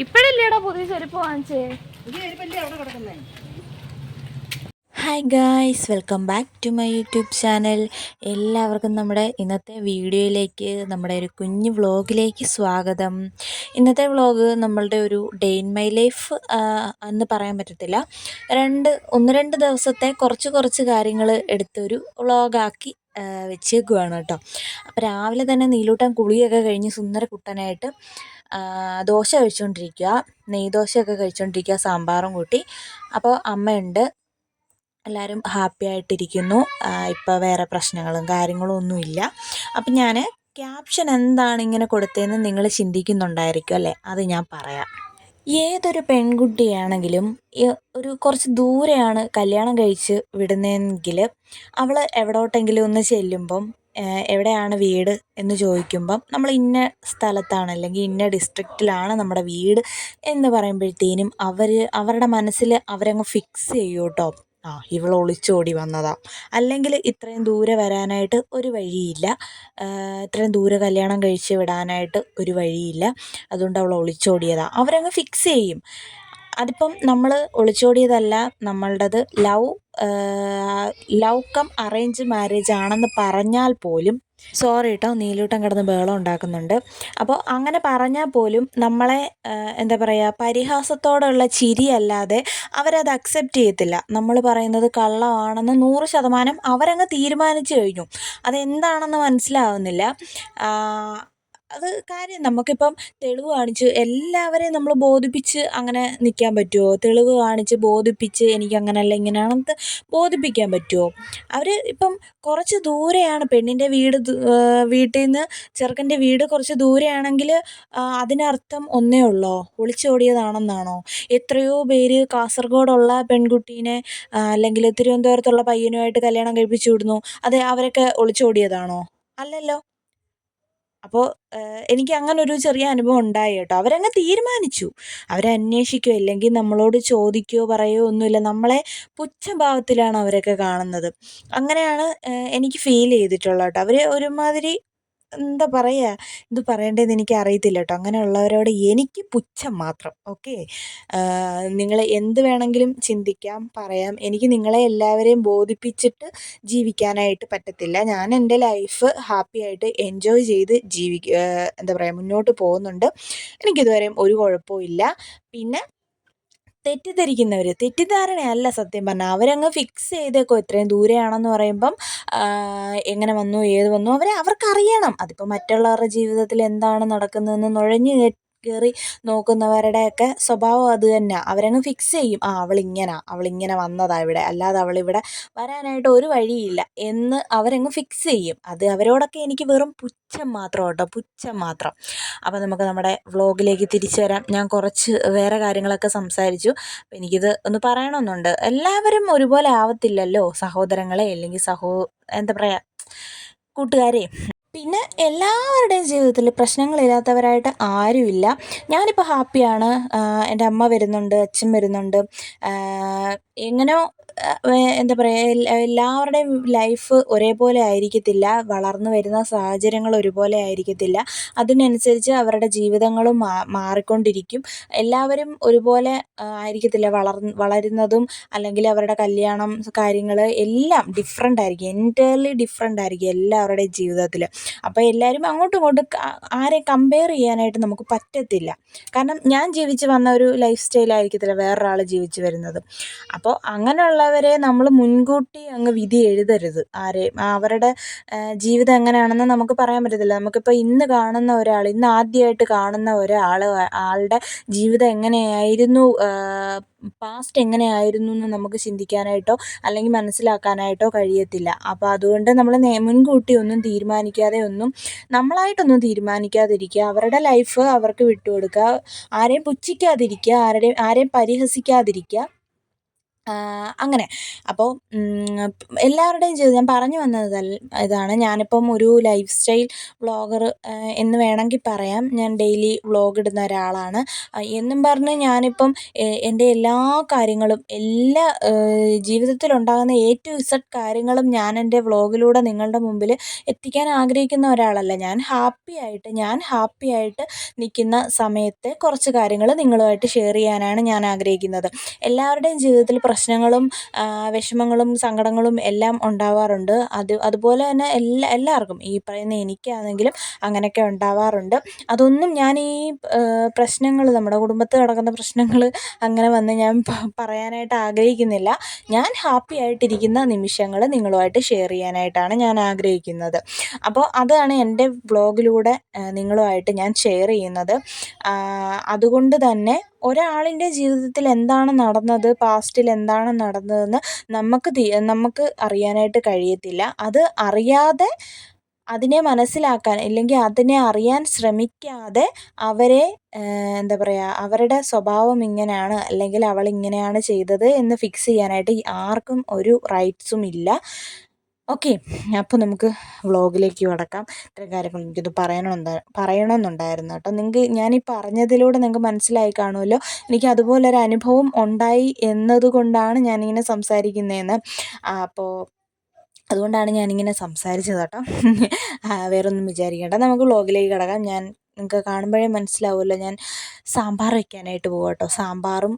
ഇപ്പഴല്ലേടാ പുതിയ ചെരുപ്പ് വാങ്ങിച്ചേ? Hi guys welcome back to my YouTube channel എല്ലാവർക്കും നമ്മുടെ ഇന്നത്തെ വീഡിയോയിലേക്ക് നമ്മുടെ ഒരു കുഞ്ഞു വ്ളോഗിലേക്ക് സ്വാഗതം. ഇന്നത്തെ വ്ളോഗ് നമ്മളുടെ ഒരു ഡേ ഇൻ മൈ ലൈഫ് എന്ന് പറയാൻ പറ്റത്തില്ല. രണ്ട് ഒന്ന് രണ്ട് ദിവസത്തെ കുറച്ച് കുറച്ച് കാര്യങ്ങൾ എടുത്തൊരു വ്ളോഗാക്കി വെച്ചേക്കുവാണ് കേട്ടോ. അപ്പോൾ രാവിലെ തന്നെ നീലൂട്ടൻ കുളിയൊക്കെ കഴിഞ്ഞ് സുന്ദര കുട്ടനായിട്ട് ദോശ കഴിച്ചുകൊണ്ടിരിക്കുക നെയ്ദോശയൊക്കെ കഴിച്ചുകൊണ്ടിരിക്കുക സാമ്പാറും കൂട്ടി. അപ്പോൾ അമ്മയുണ്ട്. എല്ലാവരും ഹാപ്പി ആയിട്ടിരിക്കുന്നു. ഇപ്പോൾ വേറെ പ്രശ്നങ്ങളും കാര്യങ്ങളും ഒന്നുമില്ല. അപ്പം ഞാൻ ക്യാപ്ഷൻ എന്താണ് ഇങ്ങനെ കൊടുത്തതെന്ന് നിങ്ങൾ ചിന്തിക്കുന്നുണ്ടായിരിക്കും അല്ലേ? അത് ഞാൻ പറയാം. ഏതൊരു പെൺകുട്ടിയാണെങ്കിലും ഒരു കുറച്ച് ദൂരെയാണ് കല്യാണം കഴിച്ച് വിടുന്നതെങ്കിൽ അവൾ എവിടോട്ടെങ്കിലും ഒന്ന് ചെല്ലുമ്പം എവിടെയാണ് വീട് എന്ന് ചോദിക്കുമ്പം നമ്മൾ ഇന്ന സ്ഥലത്താണ് അല്ലെങ്കിൽ ഇന്ന ഡിസ്ട്രിക്റ്റിലാണ് നമ്മുടെ വീട് എന്ന് പറയുമ്പോഴത്തേനും അവർ അവരുടെ മനസ്സിൽ അവരങ്ങ് ഫിക്സ് ചെയ്യും കേട്ടോ ആ ഇവൾ ഒളിച്ചോടി വന്നതാ. അല്ലെങ്കിൽ ഇത്രയും ദൂരെ വരാനായിട്ട് ഒരു വഴിയില്ല. ഇത്രയും ദൂരെ കല്യാണം കഴിച്ച് വിടാനായിട്ട് ഒരു വഴിയില്ല. അതുകൊണ്ട് അവൾ ഒളിച്ചോടിയതാ. അവരങ്ങ് ഫിക്സ് ചെയ്യും. അതിപ്പം നമ്മൾ ഒളിച്ചോടിയതല്ല നമ്മളുടേത് love love cum arrange marriage ആണെന്ന് പറഞ്ഞാൽ പോലും സോറി കേട്ടോ നീലൂട്ടം കിടന്ന് ബഹളം ഉണ്ടാക്കുന്നുണ്ട്. അപ്പോൾ അങ്ങനെ പറഞ്ഞാൽ പോലും നമ്മളെ എന്താ പറയുക പരിഹാസത്തോടുള്ള ചിരിയല്ലാതെ അവരത് അക്സെപ്റ്റ് ചെയ്യത്തില്ല. നമ്മൾ പറയുന്നത് കള്ളമാണെന്ന് നൂറ് ശതമാനം അവരങ്ങ് തീരുമാനിച്ചു കഴിഞ്ഞു. അതെന്താണെന്ന് മനസ്സിലാവുന്നില്ല. അത് കാര്യം നമുക്കിപ്പം തെളിവ് കാണിച്ച് എല്ലാവരെയും നമ്മൾ ബോധിപ്പിച്ച് അങ്ങനെ നിൽക്കാൻ പറ്റുമോ തെളിവ് കാണിച്ച് ബോധിപ്പിച്ച് എനിക്ക് അങ്ങനെയല്ല ഇങ്ങനെയാണെന്ന് ബോധിപ്പിക്കാൻ പറ്റുമോ അവർ ഇപ്പം കുറച്ച് ദൂരെയാണ് പെണ്ണിന്റെ വീട് വീട്ടിൽ നിന്ന് ചെറുക്കന്റെ വീട് കുറച്ച് ദൂരെയാണെങ്കിൽ അതിനർത്ഥം ഒന്നേ ഉള്ളോ? ഒളിച്ചോടിയതാണെന്നാണോ എത്രയോ പേര് കാസർഗോഡുള്ള പെൺകുട്ടീനെ അല്ലെങ്കിൽ തിരുവനന്തപുരത്തുള്ള പയ്യനുമായിട്ട് കല്യാണം കഴിപ്പിച്ചു വിടുന്നു. അതെ അവരൊക്കെ ഒളിച്ചോടിയതാണോ? അല്ലല്ലോ. അപ്പോൾ എനിക്ക് അങ്ങനെ ഒരു ചെറിയ അനുഭവം ഉണ്ടായി കേട്ടോ. അവരങ്ങ് തീരുമാനിച്ചു. അവരന്വേഷിക്കുകയോ അല്ലെങ്കിൽ നമ്മളോട് ചോദിക്കുകയോ പറയുകയോ ഒന്നുമില്ല. നമ്മളെ പുച്ഛഭാവത്തിലാണ് അവരൊക്കെ കാണുന്നത്. അങ്ങനെയാണ് എനിക്ക് ഫീൽ ചെയ്തിട്ടുള്ളത് കേട്ടോ. അവർ ഒരുമാതിരി എന്താ പറയുക ഇത് പറയേണ്ടതെന്ന് എനിക്ക് അറിയത്തില്ല കേട്ടോ. അങ്ങനെയുള്ളവരോട് എനിക്ക് പുച്ഛം മാത്രം. ഓക്കെ? നിങ്ങൾ എന്ത് വേണമെങ്കിലും ചിന്തിക്കാം പറയാം. എനിക്ക് നിങ്ങളെ എല്ലാവരെയും ബോധിപ്പിച്ചിട്ട് ജീവിക്കാനായിട്ട് പറ്റത്തില്ല. ഞാൻ എന്റെ ലൈഫ് ഹാപ്പി ആയിട്ട് എൻജോയ് ചെയ്ത് ജീവിക്കുക എന്താ പറയുക മുന്നോട്ട് പോകുന്നുണ്ട്. എനിക്കിതുവരെയും ഒരു കുഴപ്പവും ഇല്ല. പിന്നെ തെറ്റിദ്ധരിക്കുന്നവർ തെറ്റിദ്ധാരണയല്ല സത്യം പറഞ്ഞാൽ അവരങ്ങ് ഫിക്സ് ചെയ്തേക്കോ ഇത്രയും ദൂരെയാണെന്ന് പറയുമ്പം എങ്ങനെ വന്നു ഏത് വന്നു അവരെ അവർക്കറിയണം. അതിപ്പോൾ മറ്റുള്ളവരുടെ ജീവിതത്തിൽ എന്താണ് നടക്കുന്നതെന്ന് നുഴഞ്ഞു കയറി നോക്കുന്നവരുടെയൊക്കെ സ്വഭാവം അത് തന്നെയാണ് അവരങ്ങ് ഫിക്സ് ചെയ്യും. ആ അവളിങ്ങനെ. അവളിങ്ങനെ വന്നതാ ഇവിടെ. അല്ലാതെ അവളിവിടെ വരാനായിട്ട് ഒരു വഴിയില്ല. എന്ന് അവരങ്ങ് ഫിക്സ് ചെയ്യും. അത് അവരോടൊക്കെ എനിക്ക് വെറും പുച്ഛം മാത്രം കേട്ടോ. പുച്ഛം മാത്രം. അപ്പോൾ നമുക്ക് നമ്മുടെ വ്ളോഗിലേക്ക് തിരിച്ചു വരാം. ഞാൻ കുറച്ച് വേറെ കാര്യങ്ങളൊക്കെ സംസാരിച്ചു. അപ്പോൾ എനിക്കിത് ഒന്ന് പറയണമെന്നുണ്ട്. എല്ലാവരും ഒരുപോലെ ആവത്തില്ലല്ലോ സഹോദരങ്ങളെ അല്ലെങ്കിൽ സഹോ എന്താ പറയുക കൂട്ടുകാരെ. പിന്നെ എല്ലാവരുടെയും ജീവിതത്തിൽ പ്രശ്നങ്ങളില്ലാത്തവരായിട്ട് ആരുമില്ല. ഞാനിപ്പോൾ ഹാപ്പിയാണ്. എന്റെ അമ്മ വരുന്നുണ്ട് അച്ഛൻ വരുന്നുണ്ട്. എങ്ങനെയോ എന്താ പറയുക എല്ലാവരുടെയും ലൈഫ് ഒരേപോലെ ആയിരിക്കത്തില്ല വളർന്നു വരുന്ന സാഹചര്യങ്ങൾ ഒരുപോലെ ആയിരിക്കത്തില്ല. അതിനനുസരിച്ച് അവരുടെ ജീവിതങ്ങളും മാറിക്കൊണ്ടിരിക്കും. എല്ലാവരും ഒരുപോലെ ആയിരിക്കത്തില്ല. വളർ വളരുന്നതും അല്ലെങ്കിൽ അവരുടെ കല്യാണം കാര്യങ്ങൾ എല്ലാം ഡിഫറെന്റ് ആയിരിക്കും. എന്റയർലി ഡിഫറെന്റ് ആയിരിക്കും എല്ലാവരുടെയും ജീവിതത്തിൽ അപ്പോൾ എല്ലാവരും അങ്ങോട്ടും ഇങ്ങോട്ടും ആരെ കമ്പയർ ചെയ്യാനായിട്ട് നമുക്ക് പറ്റത്തില്ല. കാരണം ഞാൻ ജീവിച്ച് വന്ന ഒരു ലൈഫ് സ്റ്റൈലായിരിക്കത്തില്ല വേറൊരാൾ ജീവിച്ച് വരുന്നത്. അപ്പോൾ അങ്ങനെയുള്ളവരെ നമ്മൾ മുൻകൂട്ടി അങ്ങ് വിധി എഴുതരുത്. ആരെയും അവരുടെ ജീവിതം എങ്ങനെയാണെന്ന് നമുക്ക് പറയാൻ പറ്റത്തില്ല. നമുക്കിപ്പോൾ ഇന്ന് കാണുന്ന ഒരാൾ ഇന്ന് ആദ്യമായിട്ട് കാണുന്ന ഒരാൾ ആളുടെ ജീവിതം എങ്ങനെയായിരുന്നു പാസ്റ്റ് എങ്ങനെയായിരുന്നു എന്ന് നമുക്ക് ചിന്തിക്കാനായിട്ടോ അല്ലെങ്കിൽ മനസ്സിലാക്കാനായിട്ടോ കഴിയത്തില്ല. അപ്പോൾ അതുകൊണ്ട് നമ്മൾ മുൻകൂട്ടി ഒന്നും തീരുമാനിക്കാതെ ഒന്നും നമ്മളായിട്ടൊന്നും തീരുമാനിക്കാതിരിക്കുക. അവരുടെ ലൈഫ് അവർക്ക് വിട്ടുകൊടുക്കുക. ആരെയും പുച്ഛിക്കാതിരിക്കുക. ആരുടെയും ആരെയും പരിഹസിക്കാതിരിക്കുക. അങ്ങനെ. അപ്പോൾ എല്ലാവരുടെയും ജീവിതം ഞാൻ പറഞ്ഞു വന്നത് ഇതാണ്. ഞാനിപ്പം ഒരു ലൈഫ് സ്റ്റൈൽ വ്ളോഗർ എന്ന് വേണമെങ്കിൽ പറയാം. ഞാൻ ഡെയിലി വ്ളോഗ് ഇടുന്ന ഒരാളാണ്. എന്നും പറഞ്ഞ് ഞാനിപ്പം എന്റെ എല്ലാ കാര്യങ്ങളും എല്ലാ ജീവിതത്തിലുണ്ടാകുന്ന എ ടു ഇസഡ് കാര്യങ്ങളും ഞാൻ എന്റെ വ്ളോഗിലൂടെ നിങ്ങളുടെ മുമ്പിൽ എത്തിക്കാൻ ആഗ്രഹിക്കുന്ന ഒരാളല്ല. ഞാൻ ഹാപ്പി ആയിട്ട് ഞാൻ ഹാപ്പി ആയിട്ട് നിൽക്കുന്ന സമയത്തെ കുറച്ച് കാര്യങ്ങൾ നിങ്ങളുമായിട്ട് ഷെയർ ചെയ്യാനാണ് ഞാൻ ആഗ്രഹിക്കുന്നത്. എല്ലാവരുടെയും ജീവിതത്തിൽ പ്രശ്നങ്ങളും വിഷമങ്ങളും സങ്കടങ്ങളും എല്ലാം ഉണ്ടാവാറുണ്ട്. അത് അതുപോലെ തന്നെ എല്ലാ എല്ലാവർക്കും ഈ പറയുന്ന എനിക്കാണെങ്കിലും അങ്ങനെയൊക്കെ ഉണ്ടാവാറുണ്ട്. അതൊന്നും ഞാൻ ഈ പ്രശ്നങ്ങൾ നമ്മുടെ കുടുംബത്തിൽ നടക്കുന്ന പ്രശ്നങ്ങൾ അങ്ങനെ വന്ന് ഞാൻ പറയാനായിട്ട് ആഗ്രഹിക്കുന്നില്ല. ഞാൻ ഹാപ്പി ആയിട്ടിരിക്കുന്ന നിമിഷങ്ങൾ നിങ്ങളുമായിട്ട് ഷെയർ ചെയ്യാനായിട്ടാണ് ഞാൻ ആഗ്രഹിക്കുന്നത്. അപ്പോൾ അതാണ് എന്റെ വ്ളോഗിലൂടെ നിങ്ങളുമായിട്ട് ഞാൻ ഷെയർ ചെയ്യുന്നത്. അതുകൊണ്ട് തന്നെ ഒരാളിന്റെ ജീവിതത്തിൽ എന്താണ് നടന്നത് പാസ്റ്റിൽ എന്താണ് നടന്നതെന്ന് നമുക്ക് നമുക്ക് അറിയാനായിട്ട് കഴിയത്തില്ല. അത് അറിയാതെ അതിനെ മനസ്സിലാക്കാൻ ഇല്ലെങ്കിൽ അതിനെ അറിയാൻ ശ്രമിക്കാതെ അവരെ എന്താ പറയുക അവരുടെ സ്വഭാവം ഇങ്ങനെയാണ് അല്ലെങ്കിൽ അവൾ ഇങ്ങനെയാണ് ചെയ്തത് എന്ന് ഫിക്സ് ചെയ്യാനായിട്ട് ആർക്കും ഒരു റൈറ്റ്സും ഇല്ല. ഓക്കെ അപ്പോൾ നമുക്ക് വ്ളോഗിലേക്ക് കടക്കാം. ഇത്രയും കാര്യങ്ങൾ എനിക്കിത് പറയണമെന്ന് പറയണമെന്നുണ്ടായിരുന്നു കേട്ടോ. നിങ്ങൾക്ക് ഈ പറഞ്ഞതിലൂടെ നിങ്ങൾക്ക് മനസ്സിലായി കാണുമല്ലോ. എനിക്ക് അതുപോലൊരു അനുഭവം ഉണ്ടായി എന്നതുകൊണ്ടാണ് ഞാനിങ്ങനെ സംസാരിക്കുന്നതെന്ന് അപ്പോൾ അതുകൊണ്ടാണ് ഞാനിങ്ങനെ സംസാരിച്ചത് കേട്ടോ. വേറൊന്നും വിചാരിക്കേണ്ട. നമുക്ക് വ്ളോഗിലേക്ക് കിടക്കാം. ഞാൻ നിങ്ങൾക്ക് കാണുമ്പോഴേ മനസ്സിലാവുമല്ലോ. ഞാൻ സാമ്പാർ വെക്കാനായിട്ട് പോകും കേട്ടോ. സാമ്പാറും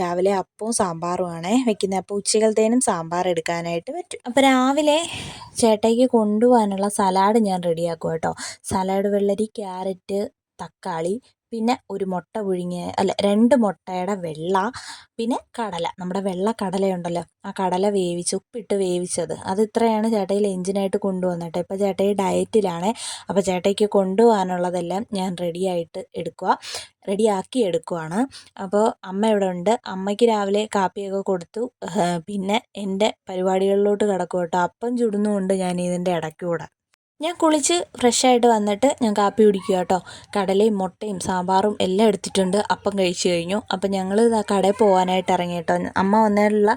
രാവിലെ അപ്പവും സാമ്പാറുമാണേ വെക്കുന്നത് അപ്പോൾ ഉച്ചകലത്തേനും സാമ്പാർ എടുക്കാനായിട്ട് പറ്റും. അപ്പോൾ രാവിലെ ചേട്ടയ്ക്ക് കൊണ്ടുപോകാനുള്ള സലാഡ് ഞാൻ റെഡിയാക്കും കേട്ടോ. സലാഡ് വെള്ളരി ക്യാരറ്റ് തക്കാളി പിന്നെ ഒരു മുട്ട പുഴുങ്ങിയ അല്ല രണ്ട് മുട്ടയുടെ വെള്ള പിന്നെ കടല. നമ്മുടെ വെള്ള കടലയുണ്ടല്ലോ. ആ കടല വേവിച്ച് ഉപ്പിട്ട് വേവിച്ചത്. അത് ഇത്രയാണ് ചേട്ടായി ലഞ്ചിനായിട്ട് കൊണ്ടുവന്നത് ഇപ്പോൾ ചേട്ടായി ഡയറ്റിലാണേ. അപ്പോൾ ചേട്ടയ്ക്ക് കൊണ്ടുപോകാനുള്ളതെല്ലാം ഞാൻ റെഡിയായിട്ട് എടുക്കുക റെഡിയാക്കി എടുക്കുവാണ്. അപ്പോൾ അമ്മ ഇവിടെ ഉണ്ട്. അമ്മയ്ക്ക് രാവിലെ കാപ്പിയൊക്കെ കൊടുത്തു. പിന്നെ എന്റെ പരിപാടികളിലോട്ട് കിടക്കും കേട്ടോ. അപ്പം ചുടുന്നുമുണ്ട് ഞാൻ ഇതിന്റെ ഇടയ്ക്കൂടെ. ഞാൻ കുളിച്ച് ഫ്രഷായിട്ട് വന്നിട്ട് ഞാൻ കാപ്പി കുടിക്കുക കേട്ടോ. കടലയും മുട്ടയും സാമ്പാറും എല്ലാം എടുത്തിട്ടുണ്ട്. അപ്പം കഴിച്ചു കഴിഞ്ഞു. അപ്പം ഞങ്ങൾ ഇതാ കടയിൽ പോകാനായിട്ട് ഇറങ്ങി കേട്ടോ. അമ്മ വന്നതിലുള്ള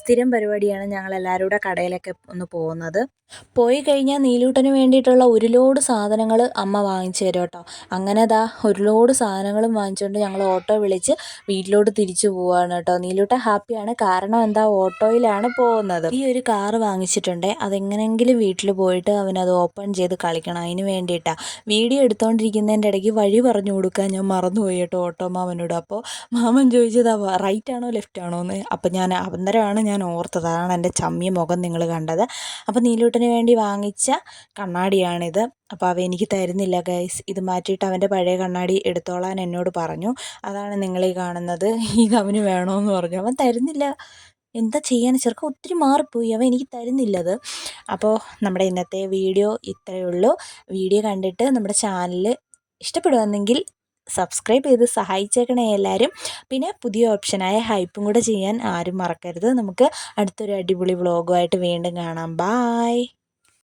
സ്ഥിരം പരിപാടിയാണ് ഞങ്ങൾ എല്ലാവരും കൂടെ കടയിലൊക്കെ ഒന്ന് പോകുന്നത്. പോയി കഴിഞ്ഞാൽ നീലൂട്ടന് വേണ്ടിയിട്ടുള്ള ഒരു ലോഡ് സാധനങ്ങൾ അമ്മ വാങ്ങിച്ചു തരും കേട്ടോ. അങ്ങനെ ദാ ഒരു ലോഡ് സാധനങ്ങളും വാങ്ങിച്ചുകൊണ്ട് ഞങ്ങൾ ഓട്ടോ വിളിച്ച് വീട്ടിലോട്ട് തിരിച്ചു പോവാണ് കേട്ടോ. നീലൂട്ടൻ ഹാപ്പിയാണ്. കാരണം എന്താ ഓട്ടോയിലാണ് പോകുന്നത്. ഈ ഒരു കാറ് വാങ്ങിച്ചിട്ടുണ്ട്. അതെങ്ങനെങ്കിലും വീട്ടിൽ പോയിട്ട് അവനത് ഓപ്പൺ ചെയ്ത് കളിക്കണം. അതിന് വേണ്ടിയിട്ടാണ് വീഡിയോ എടുത്തുകൊണ്ടിരിക്കുന്നതിന്റെ ഇടയ്ക്ക് വഴി പറഞ്ഞു കൊടുക്കാൻ ഞാൻ മറന്നുപോയി കേട്ടോ ഓട്ടോ മാമനോട്. അപ്പോൾ മാമൻ ചോദിച്ചത് റൈറ്റ് ആണോ ലെഫ്റ്റ് ആണോ എന്ന്. അപ്പം ഞാൻ അന്നേരമാണ് ഞാൻ ഓർത്തത്. അതാണ് എന്റെ ചമ്മിയ മുഖം നിങ്ങൾ കണ്ടത്. അപ്പോൾ നീലൂട്ടന് വേണ്ടി വാങ്ങിച്ച കണ്ണാടിയാണിത്. അപ്പോൾ അവ എനിക്ക് തരുന്നില്ല ഗൈസ് ഇത് മാറ്റിയിട്ട് അവന്റെ പഴയ കണ്ണാടി എടുത്തോളാൻ എന്നോട് പറഞ്ഞു. അതാണ് നിങ്ങളീ കാണുന്നത്. ഇത് അവന് വേണമെന്ന് പറഞ്ഞു. അവൻ തരുന്നില്ല. എന്താ ചെയ്യാൻ ചെറുക്കം ഒത്തിരി മാറിപ്പോയി. അവൻ എനിക്ക് തരുന്നില്ലത്. അപ്പോൾ നമ്മുടെ ഇന്നത്തെ വീഡിയോ ഇത്രയേ ഉള്ളൂ. വീഡിയോ കണ്ടിട്ട് നമ്മുടെ ചാനൽ ഇഷ്ടപ്പെടുവെന്നെങ്കിൽ സബ്സ്ക്രൈബ് ചെയ്ത് സഹായിച്ചേക്കണേ എല്ലാവരും പിന്നെ പുതിയ ഓപ്ഷനായ ഹൈപ്പും കൂടെ ചെയ്യാൻ ആരും മറക്കരുത്. നമുക്ക് അടുത്തൊരു അടിപൊളി വ്ളോഗുമായിട്ട് വീണ്ടും കാണാം. ബായ്